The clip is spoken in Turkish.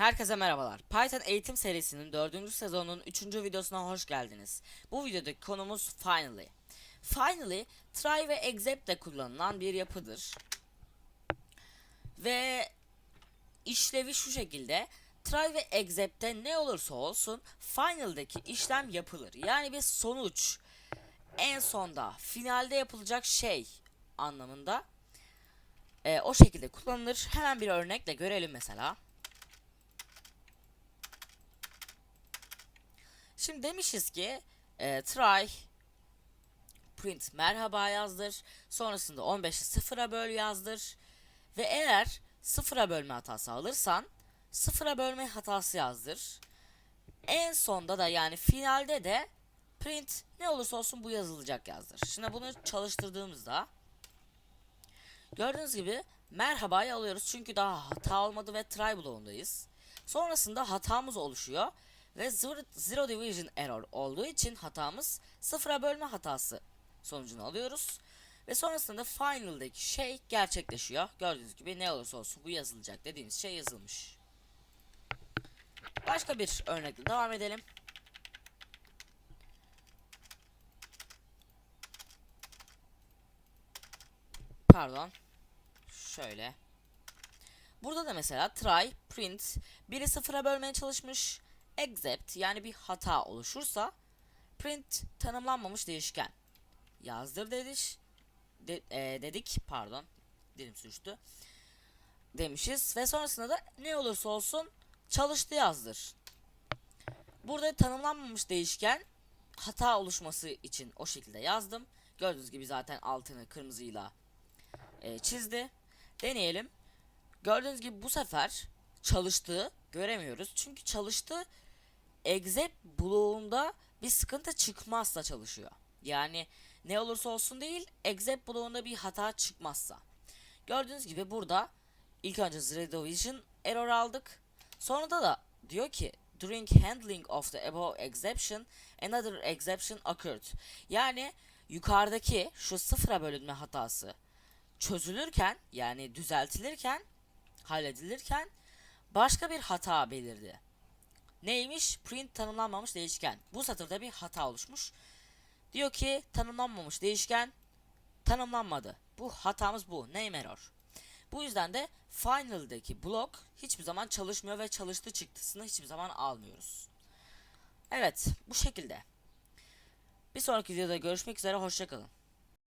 Herkese merhabalar. Python eğitim serisinin 4. sezonunun 3. videosuna hoş geldiniz. Bu videodaki konumuz Finally. Finally, try ve except'te kullanılan bir yapıdır. Ve işlevi şu şekilde. Try ve except'te ne olursa olsun final'daki işlem yapılır. Yani bir sonuç en sonda, finalde yapılacak şey anlamında e, o şekilde kullanılır. Hemen bir örnekle görelim mesela. Şimdi demişiz ki e, try print merhaba yazdır. Sonrasında 15'i sıfıra böl yazdır. Ve eğer sıfıra bölme hatası alırsan sıfıra bölme hatası yazdır. En sonda da yani finalde de print ne olursa olsun bu yazılacak yazdır. Şimdi bunu çalıştırdığımızda gördüğünüz gibi merhabayı alıyoruz çünkü daha hata olmadı ve try bloğundayız. Sonrasında hatamız oluşuyor ve zero, division error olduğu için hatamız sıfıra bölme hatası sonucunu alıyoruz. Ve sonrasında final'daki şey gerçekleşiyor. Gördüğünüz gibi ne olursa olsun bu yazılacak dediğimiz şey yazılmış. Başka bir örnekle devam edelim. Pardon. Şöyle. Burada da mesela try, print, biri sıfıra bölmeye çalışmış, except yani bir hata oluşursa print tanımlanmamış değişken yazdır dedik. De, e, dedik pardon dilim sürçtü demişiz ve sonrasında da ne olursa olsun çalıştı yazdır. Burada tanımlanmamış değişken hata oluşması için o şekilde yazdım. Gördüğünüz gibi zaten altını kırmızıyla e, çizdi. Deneyelim. Gördüğünüz gibi bu sefer çalıştığı göremiyoruz. Çünkü çalıştı except bloğunda bir sıkıntı çıkmazsa çalışıyor. Yani ne olursa olsun değil except bloğunda bir hata çıkmazsa. Gördüğünüz gibi burada ilk önce zero division error aldık. Sonra da diyor ki during handling of the above exception another exception occurred. Yani yukarıdaki şu sıfıra bölünme hatası çözülürken yani düzeltilirken halledilirken başka bir hata belirdi. Neymiş? Print tanımlanmamış değişken. Bu satırda bir hata oluşmuş. Diyor ki tanımlanmamış değişken tanımlanmadı. Bu hatamız bu. Name error. Bu yüzden de final'daki blok hiçbir zaman çalışmıyor ve çalıştı çıktısını hiçbir zaman almıyoruz. Evet bu şekilde. Bir sonraki videoda görüşmek üzere hoşçakalın.